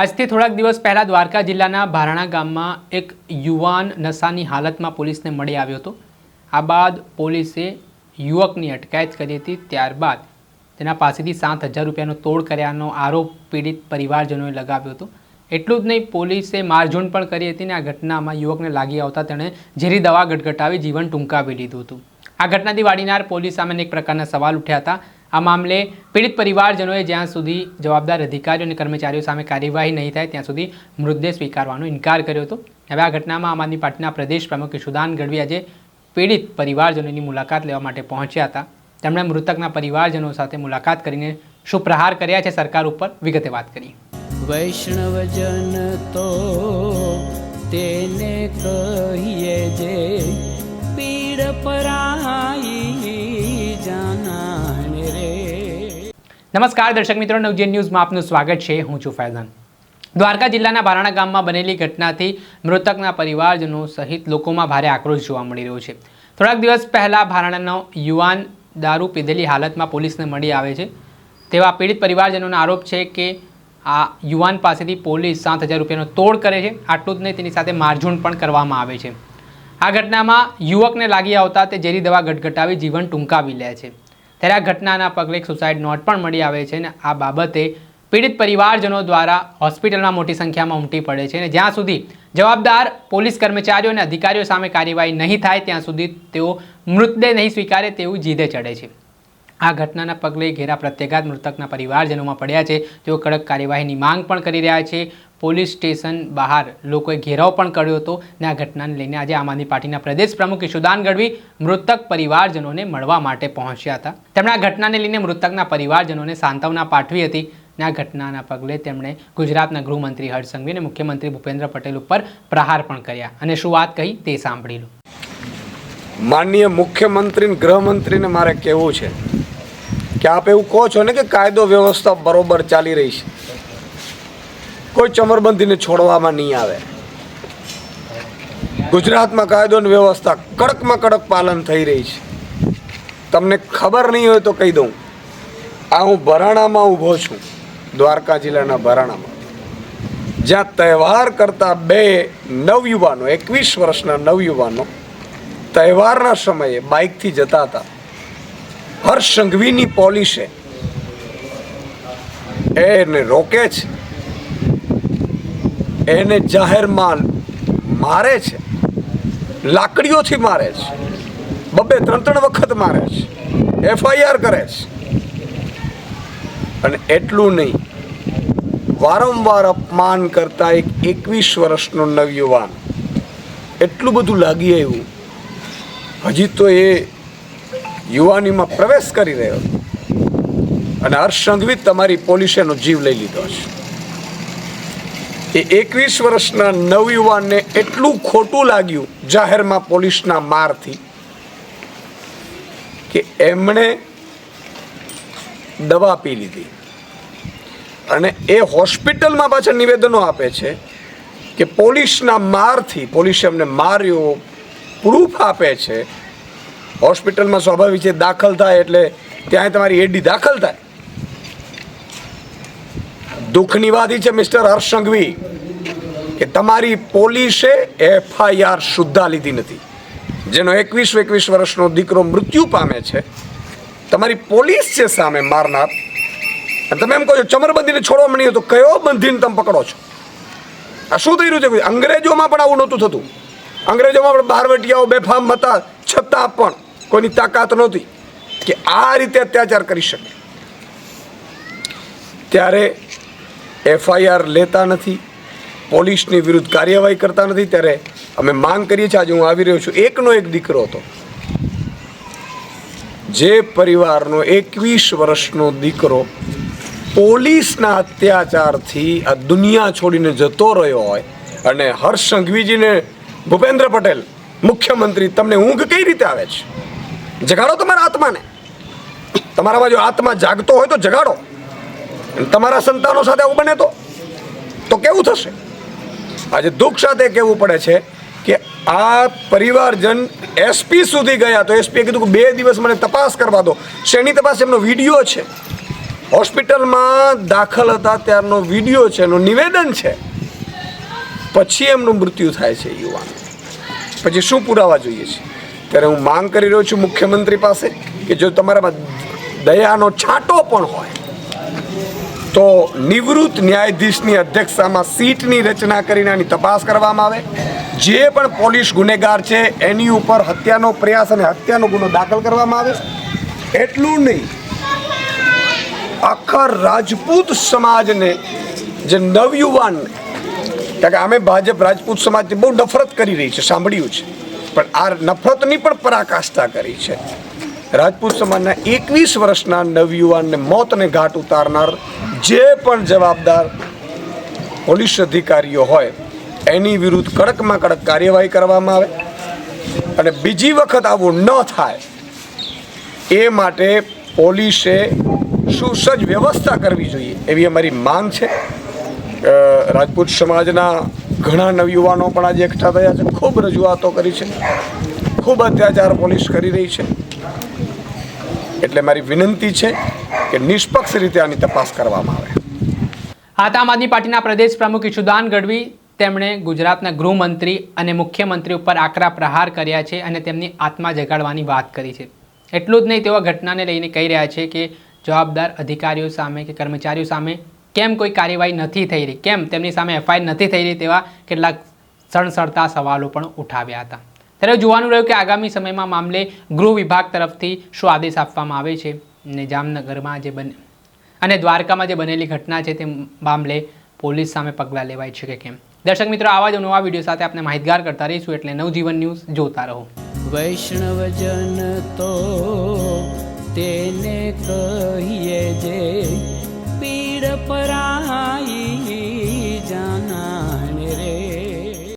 આજથી થોડાક દિવસ પહેલાં દ્વારકા જિલ્લાના ભારાણા ગામમાં એક યુવાન નશાની હાલતમાં પોલીસને મળી આવ્યો હતો. આ બાદ પોલીસે યુવકની અટકાયત કરી હતી. ત્યારબાદ તેના પાસેથી સાત હજાર રૂપિયાનો તોડ કર્યાનો આરોપ પીડિત પરિવારજનોએ લગાવ્યો હતો. એટલું જ નહીં, પોલીસે મારઝૂંડ પણ કરી હતી ને આ ઘટનામાં યુવકને લાગી આવતા તેણે ઝેરી દવા ગટગટાવી જીવન ટૂંકાવી લીધું હતું. આ ઘટનાથી વાડીનાર પોલીસ સામે અનેક પ્રકારના સવાલ ઉઠ્યા હતા. આ મામલે પીડિત પરિવારજનોએ જ્યાં સુધી જવાબદાર અધિકારીઓ અને કર્મચારીઓ સામે કાર્યવાહી નહીં થાય, ત્યાં સુધી મૃતદેહ સ્વીકારવાનો ઇનકાર કર્યો હતો. હવે આ ઘટનામાં આમ આદમી પાર્ટીના પ્રદેશ પ્રમુખ યશુદાન ગઢવી આજે પીડિત પરિવારજનોની મુલાકાત લેવા માટે પહોંચ્યા હતા. તેમણે મૃતકના પરિવારજનો સાથે મુલાકાત કરીને શું પ્રહાર કર્યા છે સરકાર ઉપર. વિગતે વાત કરી વૈષ્ણવજન તો તેને કહીએ જે પીડ પરાઈ નમસ્કાર, દર્શક મિત્રો. નવજીવન ન્યૂઝમાં આપનું સ્વાગત છે. હું છું ફૈઝાન. દ્વારકા જિલ્લાના બારાણા ગામમાં બનેલી ઘટનાથી મૃતકના પરિવારજનો સહિત લોકોમાં ભારે આક્રોશ જોવા મળી રહ્યો છે. થોડાક દિવસ પહેલાં ભારાણાનો યુવાન દારૂ પીધેલી હાલતમાં પોલીસને મળી આવે છે. તેવા પીડિત પરિવારજનોનો આરોપ છે કે આ યુવાન પાસેથી પોલીસ સાત હજાર રૂપિયાનો તોડ કરે છે. આટલું જ નહીં, તેની સાથે મારઝૂડ પણ કરવામાં આવે છે. આ ઘટનામાં યુવકને લાગી આવતા તે ઝેરી દવા ગટગટાવી જીવન ટૂંકાવી લે છે. ત્યારે આ ઘટનાના પગલે સુસાઇડ નોટ પણ મળી આવે છે અને આ બાબતે પીડિત પરિવારજનો દ્વારા હોસ્પિટલમાં મોટી સંખ્યામાં ઉમટી પડે છે અને જ્યાં સુધી જવાબદાર પોલીસ કર્મચારીઓ અને અધિકારીઓ સામે કાર્યવાહી નહીં થાય, ત્યાં સુધી તેઓ મૃતદેહ નહીં સ્વીકારે તેવું જીદે ચડે છે. આ ઘટનાના પગલે ઘેરા પ્રત્યાઘાત મૃતકના પરિવારજનોમાં પડ્યા છે. તેઓ કડક કાર્યવાહીની માંગ પણ કરી રહ્યા છે. પોલીસ સ્ટેશન બહાર લોકોએ ઘેરાવ પણ કર્યો હતો અને આ ઘટનાને લઈને આજે આમ આદમી પાર્ટીના પ્રદેશ પ્રમુખ ઈશુદાન ગઢવી મૃતક પરિવારજનોને મળવા માટે પહોંચ્યા હતા. તેમણે આ ઘટનાને લઈને મૃતકના પરિવારજનોને સાંત્વના પાઠવી હતી આ ઘટનાના પગલે તેમણે ગુજરાતના ગૃહમંત્રી હર્ષ અને મુખ્યમંત્રી ભૂપેન્દ્ર પટેલ ઉપર પ્રહાર પણ કર્યા. અને શું વાત કહી તે સાંભળી લો. માનનીય મુખ્યમંત્રી ને ગૃહમંત્રીને મારે કહેવું છે કે આપ એવું કહો છો ને કે કાયદો વ્યવસ્થા બરોબર ચાલી રહી છે. કોઈ ચમરબંધીને છોડવામાં નહીં આવે. ગુજરાતમાં કાયદો અને વ્યવસ્થા કડકમાં કડક પાલન થઈ રહી છે. તમને ખબર નહીં હોય તો કહી દઉં. આ હું ભરાણામાં ઊભો છું, દ્વારકા જિલ્લાના ભરાણામાં. જ્યાં તહેવાર કરતા બે નવયુવાનો, એકવીસ વર્ષના નવયુવાનો તહેવારના સમયે બાઇકથી જતા હતા. હર્ષ સંઘવીની પોલીસે એને રોકે છે. એને જાહેરમાં મારે છે. લાકડીઓથી મારે છે. બબે ત્રણ ત્રણ વખત મારે છે. એફઆઈઆર કરે છે. અને એટલું નહીં. વારંવાર અપમાન કરતા એક એકવીસ વર્ષનો નવયુવાન એટલું બધું લાગી આવ્યું. હજી તો એ યુવાનીમાં પ્રવેશ કરી રહ્યો અને હર્ષ સંઘવી તમારી પોલીસે જીવ લઈ લીધો છે. એ એકવીસ વર્ષના નવયુવાનને એટલું ખોટું લાગ્યું જાહેરમાં પોલીસના મારથી કે એમણે દવા પી લીધી. અને એ હોસ્પિટલમાં પાછા નિવેદનો આપે છે કે પોલીસના મારથી, પોલીસે અમને માર્યો પ્રૂફ આપે છે. હોસ્પિટલમાં સ્વાભાવિક છે દાખલ થાય એટલે ત્યાં તમારી એડી દાખલ થાય. દુઃખની વાત છે, મિસ્ટર હર્ષ સંઘવી કે તમારી પોલીસે એફઆઈઆર સુદ્ધા લીધી નથી. જેનો એકવીસ એકવીસ વર્ષનો દીકરો મૃત્યુ પામે છે. તમારી પોલીસ છે સામે મારનાર. તમે એમ કહો છો, ચમરબંધીને છોડવા મળ્યો તો કયો બંધીને તમે પકડો છો? આ શું થઈ રહ્યું છે? અંગ્રેજોમાં પણ આવું નહોતું થતું. અંગ્રેજોમાં પણ બારવટીયાઓ બેફામ હતા, છતાં પણ કોઈની તાકાત નહોતી કે આ રીતે અત્યાચાર કરી શકે. ત્યારે એફઆઈઆર લેતા નથી, પોલીસની વિરુદ્ધ કાર્યવાહી કરતા નથી. ત્યારે અમે માંગ કરીએ છીએ, આજે હું આવી રહ્યો છું. એકનો એક દીકરો હતો. જે પરિવારનો એકવીસ વર્ષનો દીકરો પોલીસના અત્યાચારથી આ દુનિયા છોડીને જતો રહ્યો હોય અને હર્ષ સંઘવીજીને ભૂપેન્દ્ર પટેલ, મુખ્યમંત્રી, તમને ઊંઘ કઈ રીતે આવે છે? જગાડો તમારા આત્માને. તમારામાં જો આત્મા જાગતો હોય તો જગાડો. તમારા સંતાનો સાથે આવું બને તો? તો કેવું થશે? આજે દુઃખ સાથે કહેવું પડે છે કે આ પરિવારજન એસપી સુધી ગયા તો એસપીએ કીધું કે બે દિવસ મને તપાસ કરવા દો. શેની તપાસ? એમનો વીડિયો છે. હોસ્પિટલમાં દાખલ હતા ત્યારનો વીડિયો છે, એનું નિવેદન છે. પછી એમનું મૃત્યુ થાય છે, યુવાન. પછી શું પુરાવા જોઈએ છે? ત્યારે હું માંગ કરી રહ્યો છું મુખ્યમંત્રી પાસે કે જો તમારામાં દયાનો છાંટો પણ હોય તો નિવૃત્ત ન્યાયાધીશની અધ્યક્ષતામાં સીટની રચના કરીને આની તપાસ કરવામાં આવે. જે પણ પોલીસ ગુનેગાર છે, એની ઉપર હત્યાનો પ્રયાસ અને હત્યાનો ગુનો દાખલ કરવામાં આવે. એટલું નહીં, આખા રાજપૂત સમાજને, જે નવયુવાન, કારણ કે અમે ભાજપ રાજપૂત સમાજની બહુ નફરત કરી રહી છે, સાંભળ્યું છે. પણ આ નફરતની પણ પરાકાષ્ઠા કરી છે. રાજપૂત સમાજના એકવીસ વર્ષના નવયુવાનને મોતને ઘાટ ઉતારનાર જે પણ જવાબદાર પોલીસ અધિકારીઓ હોય, એની વિરુદ્ધ કડકમાં કડક કાર્યવાહી કરવામાં આવે અને બીજી વખત આવું ન થાય, એ માટે પોલીસે સુસજ્જ વ્યવસ્થા કરવી જોઈએ, એવી અમારી માંગ છે. રાજપૂત સમાજના ઘણા નવયુવાનો પણ આજે એકઠા થયા છે, ખૂબ રજૂઆતો કરી છે, ખૂબ અત્યાચાર પોલીસ કરી રહી છે. એટલે મારી વિનંતી છે કે નિષ્પક્ષ રીતે આની તપાસ કરવામાં આવે. હતા આમ આદમી પાર્ટીના પ્રદેશ પ્રમુખ ઈશુદાન ગઢવી તેમણે ગુજરાતના ગૃહમંત્રી અને મુખ્યમંત્રી ઉપર આકરા પ્રહાર કર્યા છે અને તેમની આત્મા જગાડવાની વાત કરી છે. એટલું જ નહીં, તેઓ ઘટનાને લઈને કહી રહ્યા છે કે જવાબદાર અધિકારીઓ સામે કે કર્મચારીઓ સામે કેમ કોઈ કાર્યવાહી નથી થઈ રહી? કેમ? તેમની સામે એફઆઈઆર નથી થઈ રહી તેવા કેટલાક સણસરતા સવાલો પણ ઉઠાવ્યા હતા. ત્યારે જોવાનું રહ્યું કે આગામી સમયમાં મામલે ગૃહ વિભાગ તરફથી શું આદેશ આપવામાં આવે છે ને જામનગરમાં જે બને અને દ્વારકામાં જે બનેલી ઘટના છે તે મામલે પોલીસ સામે પગલાં લેવાય છે કે કેમ? દર્શક મિત્રો, આવા જ નવા વીડિયો સાથે આપણે માહિતગાર કરતા રહીશું એટલે નવજીવન ન્યૂઝ જોતા રહો. વૈષ્ણવજન તો તેને કહીએ જે પીડ પરાઈ